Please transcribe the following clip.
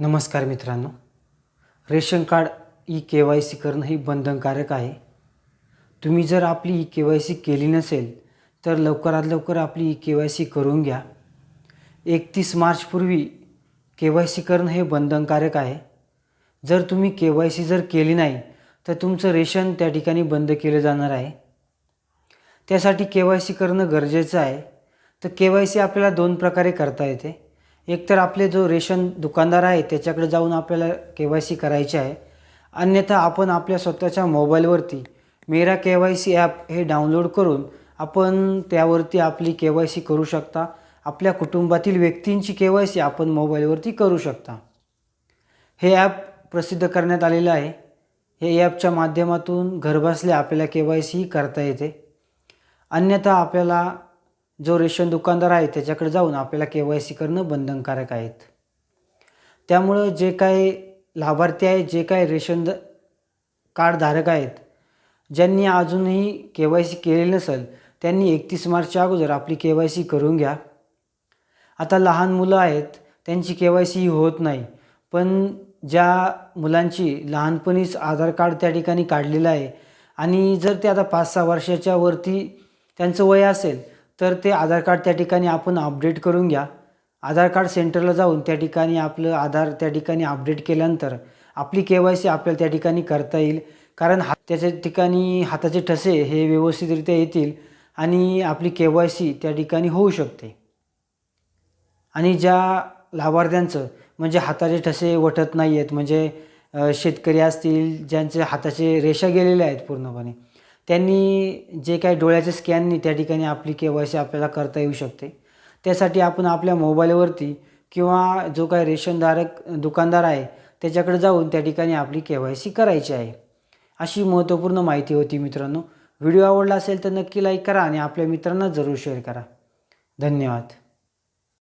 नमस्कार मित्रांनो. Ration card e K Y C करणं ही बंधनकारक आहे. तुम्ही जर आपली ई के वाय सी केली नसेल तर लवकरात लवकर आपली ई के वाय सी करून घ्या. एकतीस मार्चपूर्वी के वाय सी करणं हे बंधनकारक आहे. जर तुम्ही के वाय सी जर केली नाही तर तुमचं रेशन त्या ठिकाणी बंद केलं जाणार आहे. त्यासाठी के वाय सी करणं गरजेचं आहे. तर के वाय सी आपल्याला दोन प्रकारे करता येते. एकतर आपले जो रेशन दुकानदार आहे त्याच्याकडे जाऊन आपल्याला के वाय सी करायची आहे. अन्यथा आपण आपल्या स्वतःच्या मोबाईलवरती Mera K Y C app हे डाउनलोड करून आपण त्यावरती आपली के वाय सी करू शकता. आपल्या कुटुंबातील व्यक्तींची के वाय सी आपण मोबाईलवरती करू शकता. हे ॲप प्रसिद्ध करण्यात आलेलं आहे. हे ॲपच्या माध्यमातून घरबसल्या आपल्याला के वाय सी करता येते. अन्यथा आपल्याला जो रेशन दुकानदार आहे त्याच्याकडे जाऊन आपल्याला के वाय सी करणं बंधनकारक आहेत. त्यामुळं जे काय लाभार्थी आहेत जे काय रेशन द कार्डधारक आहेत ज्यांनी अजूनही के वाय सी केलेली नसेल त्यांनी एकतीस मार्चच्या अगोदर आपली के वाय सी करून घ्या. आता लहान मुलं आहेत त्यांची के वाय सी होत नाही पण ज्या मुलांची लहानपणीच आधार कार्ड त्या ठिकाणी काढलेलं आहे आणि जर ते आता पाच सहा वर्षाच्या वरती त्यांचं वय असेल तर ते आधार कार्ड त्या ठिकाणी आपण अपडेट करून घ्या. आधार कार्ड सेंटरला जाऊन त्या ठिकाणी आपलं आधार त्या ठिकाणी अपडेट केल्यानंतर आपली के वाय सी आपल्याला त्या ठिकाणी करता येईल. कारण हा त्याच्या ठिकाणी हाताचे ठसे हे व्यवस्थितरित्या येतील आणि आपली के वाय सी त्या ठिकाणी होऊ शकते. आणि ज्या लाभार्थ्यांचं म्हणजे हाताचे ठसे वटत नाही आहेत म्हणजे शेतकरी असतील ज्यांचे हाताचे रेषा गेलेल्या आहेत पूर्णपणे त्यांनी जे काही डोळ्याच्या स्कॅननी त्या ठिकाणी आपली के वाय सी आपल्याला करता येऊ शकते. त्यासाठी आपण आपल्या मोबाईलवरती किंवा जो काही रेशनधारक दुकानदार आहे त्याच्याकडे जाऊन त्या ठिकाणी आपली के वाय सी करायची आहे. अशी महत्त्वपूर्ण माहिती होती मित्रांनो. व्हिडिओ आवडला असेल तर नक्की लाईक करा आणि आपल्या मित्रांना जरूर शेअर करा. धन्यवाद.